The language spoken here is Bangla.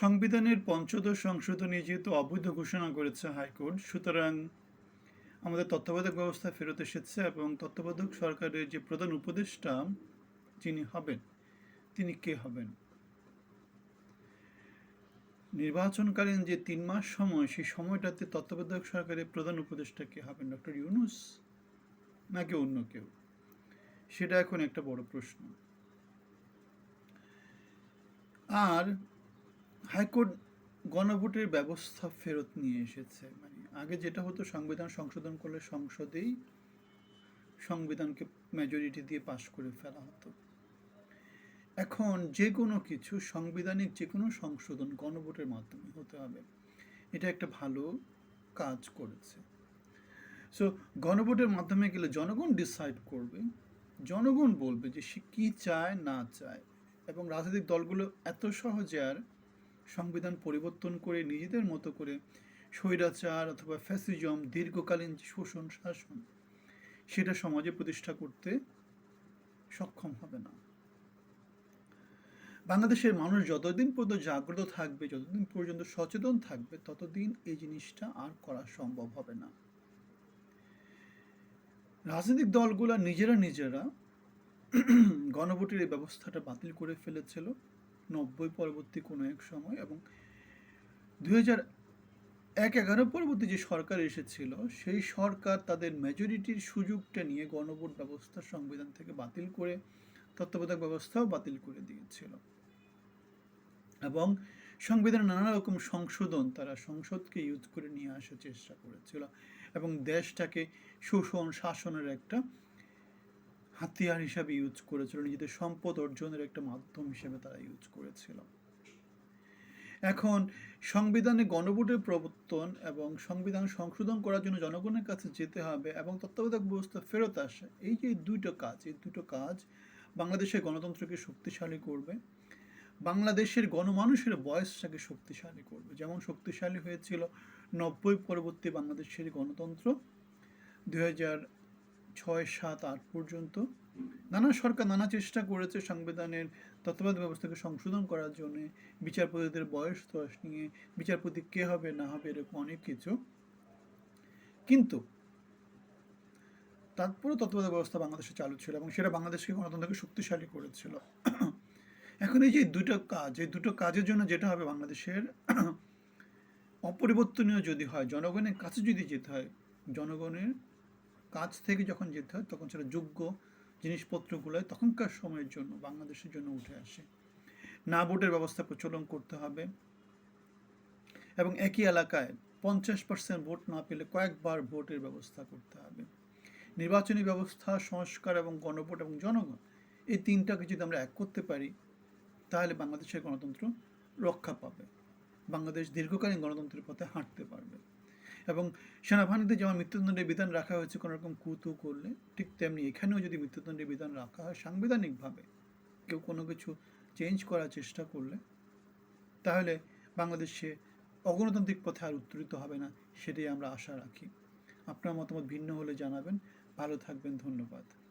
সংবিধানের পঞ্চদশ সংশোধনী যেহেতু অবৈধ ঘোষণা করেছে হাইকোর্ট, সুতরাং আমাদের তত্ত্বাবধায়ক ব্যবস্থা ফেরত এসেছে এবং তত্ত্বাবধায়ক সরকারের যে প্রধান উপদেষ্টা যিনি হবেন, তিনি কে হবেন? নির্বাচনকালীন যে তিন মাস সময়, সেই সময়টাতে তত্ত্বাবধায়ক সরকারের প্রধান উপদেষ্টা কে হবেন? ডক্টর ইউনুস নাকি অন্য কেউ? সেটা এখন একটা বড় প্রশ্ন। আর হাইকোর্ট গণভোটের ব্যবস্থা ফেরত নিয়ে এসেছে। মানে আগে যেটা হতো, সংবিধান সংশোধন করলে সংসদেই সংবিধানকে মেজরিটি দিয়ে পাশ করে ফেলা হতো। এখন যে কোনো কিছু সাংবিধানিক যে কোনো সংশোধন গণভোটের মাধ্যমে হতে হবে। এটা একটা ভালো কাজ করেছে। সো গণভোটের মাধ্যমে গেলে জনগণ ডিসাইড করবে। জনগণ বলবে যে সে কী চায়, না চায়। এবং রাজনৈতিক দলগুলো এত সহজে আর সংবিধান পরিবর্তন করে নিজেদের মতো করে স্বৈরাচার অথবা ফ্যাসিজম দীর্ঘকালীন শোষণ, শাসন, সেটা সমাজে প্রতিষ্ঠা করতে সক্ষম হবে না। বাংলাদেশের মানুষ যতদিন পর্যন্ত জাগ্রত থাকবে, যতদিন পর্যন্ত সচেতন থাকবে, ততদিন এই জিনিসটা আর করা সম্ভব হবে না। রাজনৈতিক দলগুলো নিজেরা নিজেরা গণভোটের এই ব্যবস্থাটা বাতিল করে ফেলেছিল। নব্বই পরবর্তী কোনো এক সময় এবং দুই হাজার এক এগারো পরবর্তী যে সরকার এসেছিল, সেই সরকার তাদের মেজরিটির সুযোগটা নিয়ে গণভোট ব্যবস্থা সংবিধান থেকে বাতিল করে, তত্ত্বাবধায়ক ব্যবস্থাও বাতিল করে দিয়েছিল। এবং সংবিধানের নানা রকম সংশোধন তারা সংসদকে ইউজ করে নিয়ে আসার চেষ্টা করেছিল এবং দেশটাকে শোষণ শাসনের একটা হাতিয়ার হিসাবে ইউজ করেছিল, নিজেদের সম্পদ অর্জনের একটা মাধ্যম হিসেবে তারা ইউজ করেছিল। এখন সংবিধানে গণভোটের প্রবর্তন এবং সংবিধান সংশোধন করার জন্য জনগণের কাছে যেতে হবে এবং তত্ত্বাবধায়ক ব্যবস্থা ফেরত আসে, এই যে দুটো কাজ, এই দুটো কাজ বাংলাদেশের গণতন্ত্রকে শক্তিশালী করবে, বাংলাদেশের গণমানুষের বয়সটাকে শক্তিশালী করবে। যেমন শক্তিশালী হয়েছিল নব্বই পরবর্তী বাংলাদেশের গণতন্ত্র, দুই হাজার ছয়, সাত, আট পর্যন্ত নানা সরকার নানা চেষ্টা করেছে সংবিধানের তত্ত্বাবধায়ক ব্যবস্থাকে সংশোধন করার জন্য। বিচারপতিদের বয়স দশ নিয়ে বিচারপতি কে হবে, না হবে এরকম অনেক কিছু। কিন্তু তারপরেও তত্ত্বাবধায়ক ব্যবস্থা বাংলাদেশে চালু ছিল এবং সেটা বাংলাদেশকে গণতন্ত্রকে শক্তিশালী করেছিল। এখন এই যে দুটো কাজ, এই দুটো কাজের জন্য যেটা হবে বাংলাদেশের অপরিবর্তনীয় যদি হয়, জনগণের কাছে যদি যেতে হয়, জনগণের কাছ থেকে যখন যেতে হয়, তখন সেটা যোগ্য জিনিসপত্রগুলো তখনকার সময়ের জন্য, বাংলাদেশের জন্য উঠে আসে। না ভোটের ব্যবস্থা প্রচলন করতে হবে এবং একই এলাকায় পঞ্চাশ পার্সেন্ট ভোট না পেলে কয়েকবার ভোটের ব্যবস্থা করতে হবে। নির্বাচনী ব্যবস্থা, সংস্কার এবং গণভোট এবং জনগণ, এই তিনটাকে যদি আমরা এক করতে পারি, তাহলে বাংলাদেশের গণতন্ত্র রক্ষা পাবে। বাংলাদেশ দীর্ঘকালীন গণতন্ত্রের পথে হাঁটতে পারবে। এবং সেনাবাহিনীতে যেমন মৃত্যুদণ্ডের বিধান রাখা হয়েছে, কোনো রকম কুতু করলে ঠিক তেমনি এখানেও যদি মৃত্যুদণ্ডের বিধান রাখা হয় সাংবিধানিকভাবে, কেউ কোনো কিছু চেঞ্জ করার চেষ্টা করলে, তাহলে বাংলাদেশে অগণতান্ত্রিক পথে আর উত্তরিত হবে না, সেটাই আমরা আশা রাখি। আপনার মতামত ভিন্ন হলে জানাবেন। ভালো থাকবেন, ধন্যবাদ।